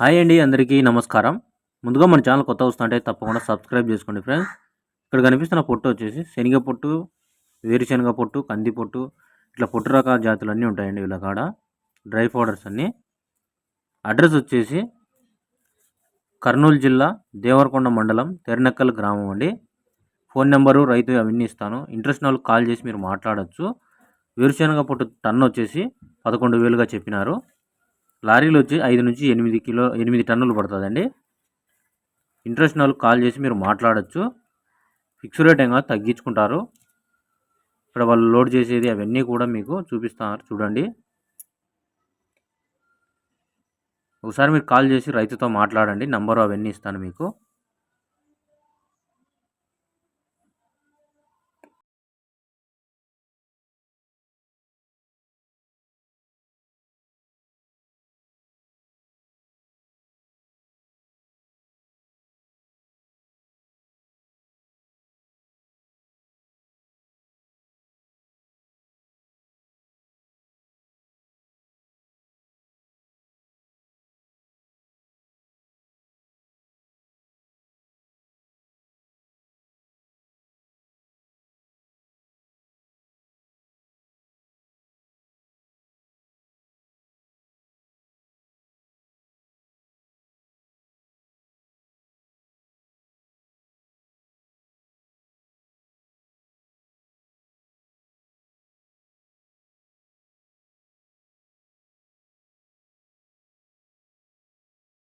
Hi అండి అందరికీ నమస్కారం. ముందుగా మన ఛానల్ కొత్త వస్తుంటే తప్పకుండా సబ్స్క్రైబ్ చేసుకోండి ఫ్రెండ్స్. ఇక్కడ కనిపిస్తున్న పొట్టు వచ్చేసి శనగ పొట్టు వేరుశనగ పొట్టు కంది పొట్టు ఇట్లా పొట్టు రకాల జాతులు అన్నీ ఉంటాయండి వీళ్ళ కాడ. డ్రై పౌడర్స్ అన్నీ. అడ్రస్ వచ్చేసి కర్నూలు జిల్లా దేవరకొండ మండలం తెరనెక్కల్ గ్రామం అండి. ఫోన్ నెంబరు రైతు అవన్నీ ఇస్తాను. ఇంట్రెస్ట్ వాళ్ళు కాల్ చేసి మీరు మాట్లాడచ్చు. వేరుశనగ పొట్టు టన్ను వచ్చేసి పదకొండు వేలుగా చెప్పినారు. లారీలు వచ్చి ఐదు నుంచి ఎనిమిది కిలో ఎనిమిది టన్నులు పడుతుందండి. ఇంట్రెస్ట్ వాళ్ళు కాల్ చేసి మీరు మాట్లాడచ్చు. ఫిక్స్ రేట్ ఏం తగ్గించుకుంటారు. ఇక్కడ వాళ్ళు లోడ్ చేసేది అవన్నీ కూడా మీకు చూపిస్తారు చూడండి. ఒకసారి మీరు కాల్ చేసి రైతుతో మాట్లాడండి నంబరు అవన్నీ ఇస్తాను మీకు.